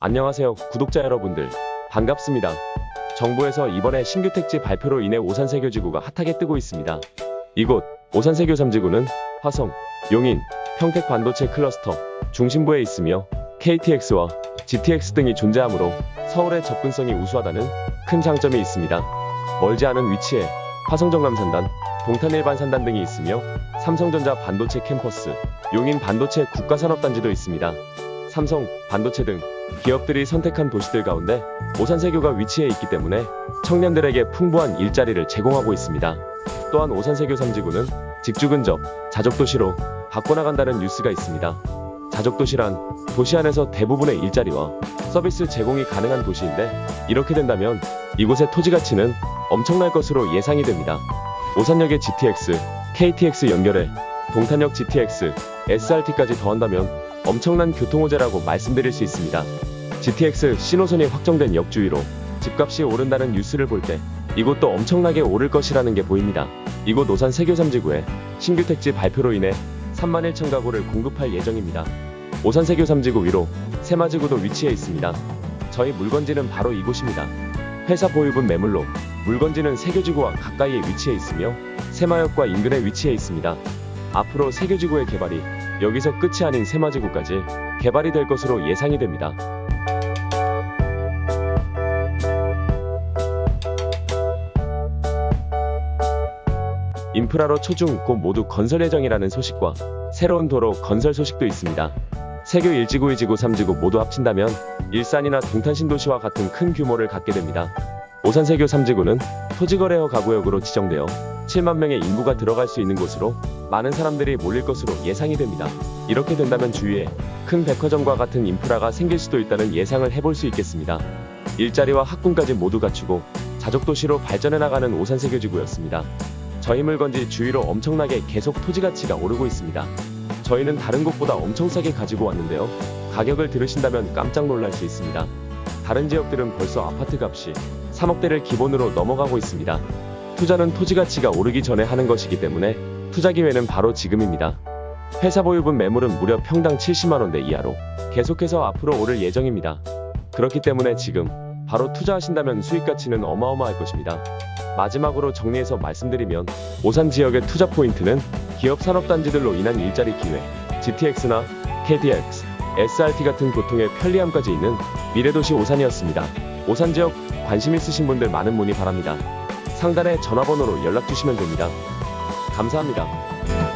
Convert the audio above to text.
안녕하세요, 구독자 여러분들. 반갑습니다. 정부에서 이번에 신규 택지 발표로 인해 오산세교지구가 핫하게 뜨고 있습니다. 이곳 오산세교 3지구는 화성, 용인, 평택 반도체 클러스터 중심부에 있으며 KTX와 GTX 등이 존재하므로 서울의 접근성이 우수하다는 큰 장점이 있습니다. 멀지 않은 위치에 화성정감산단, 동탄일반산단 등이 있으며 삼성전자 반도체 캠퍼스, 용인 반도체 국가산업단지도 있습니다. 삼성, 반도체 등 기업들이 선택한 도시들 가운데 오산세교가 위치해 있기 때문에 청년들에게 풍부한 일자리를 제공하고 있습니다. 또한 오산세교 3지구는 직주 근접, 자족도시로 바꿔나간다는 뉴스가 있습니다. 자족도시란 도시 안에서 대부분의 일자리와 서비스 제공이 가능한 도시인데 이렇게 된다면 이곳의 토지 가치는 엄청날 것으로 예상이 됩니다. 오산역의 GTX, KTX 연결해 동탄역 GTX, SRT까지 더한다면 엄청난 교통호재라고 말씀드릴 수 있습니다. GTX 신호선이 확정된 역 주위로 집값이 오른다는 뉴스를 볼 때 이곳도 엄청나게 오를 것이라는 게 보입니다. 이곳 오산 세교 3지구에 신규 택지 발표로 인해 3만 1천 가구를 공급할 예정입니다. 오산 세교 3지구 위로 세마지구도 위치해 있습니다. 저희 물건지는 바로 이곳입니다. 회사 보유분 매물로 물건지는 세교지구와 가까이에 위치해 있으며 세마역과 인근에 위치해 있습니다. 앞으로 세교지구의 개발이 여기서 끝이 아닌 세마지구까지 개발이 될 것으로 예상이 됩니다. 인프라로 초중 고 모두 건설 예정이라는 소식과 새로운 도로 건설 소식도 있습니다. 세교 1지구, 2지구, 3지구 모두 합친다면 일산이나 동탄 신도시와 같은 큰 규모를 갖게 됩니다. 오산 세교 3지구는 토지거래허 가구역으로 지정되어 7만 명의 인구가 들어갈 수 있는 곳으로 많은 사람들이 몰릴 것으로 예상이 됩니다. 이렇게 된다면 주위에 큰 백화점과 같은 인프라가 생길 수도 있다는 예상을 해볼 수 있겠습니다. 일자리와 학군까지 모두 갖추고 자족도시로 발전해 나가는 오산세교지구였습니다. 저희 물건지 주위로 엄청나게 계속 토지 가치가 오르고 있습니다. 저희는 다른 곳보다 엄청 싸게 가지고 왔는데요. 가격을 들으신다면 깜짝 놀랄 수 있습니다. 다른 지역들은 벌써 아파트 값이 3억대를 기본으로 넘어가고 있습니다. 투자는 토지 가치가 오르기 전에 하는 것이기 때문에 투자 기회는 바로 지금입니다. 회사 보유분 매물은 무려 평당 70만원대 이하로 계속해서 앞으로 오를 예정입니다. 그렇기 때문에 지금 바로 투자하신다면 수익 가치는 어마어마할 것입니다. 마지막으로 정리해서 말씀드리면 오산 지역의 투자 포인트는 기업 산업단지들로 인한 일자리 기회, GTX나 KTX, SRT 같은 교통의 편리함까지 있는 미래도시 오산이었습니다. 오산 지역 관심 있으신 분들 많은 문의 바랍니다. 상단의 전화번호로 연락 주시면 됩니다. 감사합니다.